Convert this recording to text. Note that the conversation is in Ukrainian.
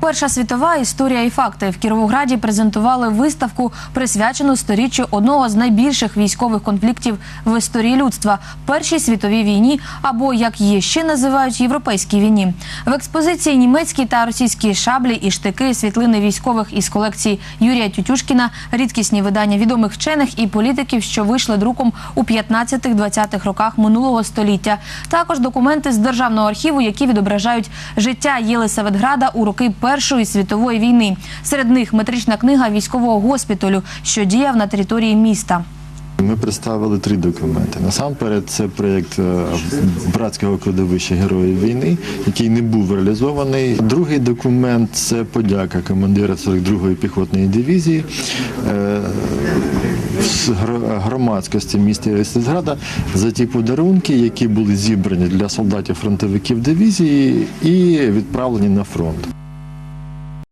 Перша світова історія і факти в Кіровограді презентували виставку, присвячену сторіччю одного з найбільших військових конфліктів в історії людства Першій світовій війні, або як її ще називають європейській війні. В експозиції німецькі та російські шаблі і штики, світлини військових із колекції Юрія Тютюшкіна, рідкісні видання відомих вчених і політиків, що вийшли друком у 15-20-х роках минулого століття. Також документи з державного архіву, які відображають життя Єлисаветграда у роки Першої світової війни. Серед них метрична книга військового госпіталю, що діяв на території міста. Ми представили три документи. Насамперед, це проєкт е, братського кладовища Героїв війни, який не був реалізований. Другий документ це подяка командира 42-ї піхотної дивізії е, громадськості міста Єлисаветграда за ті подарунки, які були зібрані для солдатів фронтовиків дивізії і відправлені на фронт.